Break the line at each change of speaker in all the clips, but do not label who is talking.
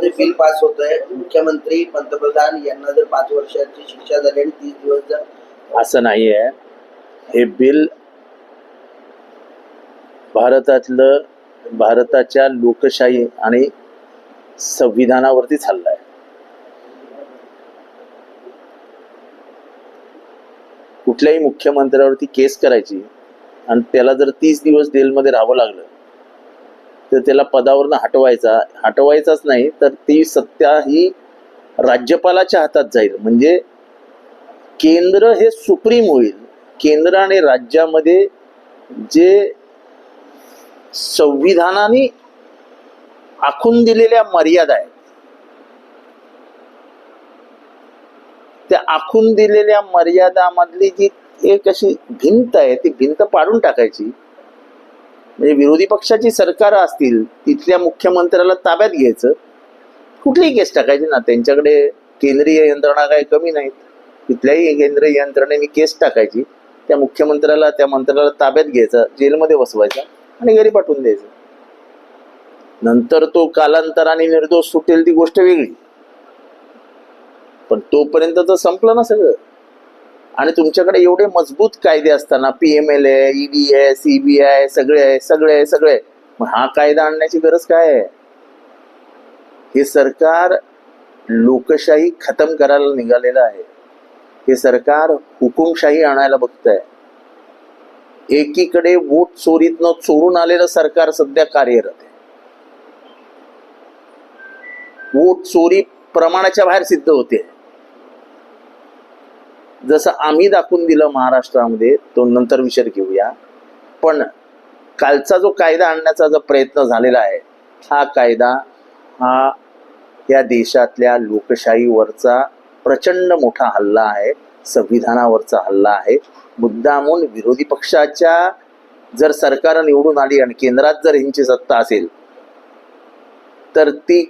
राज्यसभेमध्ये bill pass होत आहे मुख्यमंत्री पंतप्रधान यांना जर पाच वर्षाची शिक्षा झाली आणि तीस दिवस जर
असं नाही आहे हे बिल भारतातलं भारताच्या लोकशाही आणि संविधानावरतीच चाललं आहे कुठल्याही मुख्यमंत्र्यावरती केस करायची आणि त्याला जर तीस दिवस जेलमध्ये राहावं लागलं तर त्याला पदावरनं हटवायचा हटवायचाच नाही तर ती सत्ता ही राज्यपालाच्या हातात जाईल. म्हणजे केंद्र हे सुप्रीम होईल. केंद्र आणि राज्यामध्ये जे संविधानाने आखून दिलेल्या मर्यादा आहेत त्या आखून दिलेल्या मर्यादामधली जी एक अशी भिंत आहे ती भिंत पाडून टाकायची म्हणजे विरोधी पक्षाची सरकार असतील तिथल्या मुख्यमंत्र्याला ताब्यात घ्यायचं कुठलीही केस टाकायची ना. त्यांच्याकडे केंद्रीय यंत्रणा काही कमी नाहीत. कुठल्याही केंद्रीय यंत्रणेने केस टाकायची. त्या मुख्यमंत्र्याला त्या मंत्र्याला ताब्यात घ्यायचा जेलमध्ये बसवायचा आणि घरी पाठवून द्यायचं. नंतर तो कालांतराने निर्दोष सुटेल ती गोष्ट वेगळी. पण तोपर्यंत तर संपलं ना सगळं. आणि तुमच्याकडे एवढे मजबूत कायदे असताना पी एम एल आहे ईडी आहे सीबीआय सगळे आहे सगळे आहे सगळे मग हा कायदा आणण्याची गरज काय आहे? हे सरकार लोकशाही खतम करायला निघालेलं आहे. हे सरकार हुकुमशाही आणायला बघत आहे एकीकडे वोट चोरीतनं चोरून आलेलं सरकार सध्या कार्यरत आहे. वोट चोरी प्रमाणाच्या बाहेर सिद्ध होते. जसं आम्ही दाखवून दिलं महाराष्ट्रामध्ये तो नंतर विचार घेऊया. पण कालचा जो कायदा आणण्याचा जो प्रयत्न झालेला आहे हा कायदा हा या देशातल्या लोकशाहीवरचा प्रचंड मोठा हल्ला आहे संविधानावरचा हल्ला आहे. मुद्दामून विरोधी पक्षाच्या जर सरकार निवडून आली आणि केंद्रात जर ह्यांची सत्ता असेल तर ती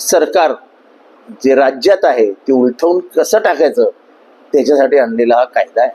सरकार जे राज्यात आहे ते उलथवून कसं टाकायचं त्याच्यासाठी आणलेला हा कायदा आहे.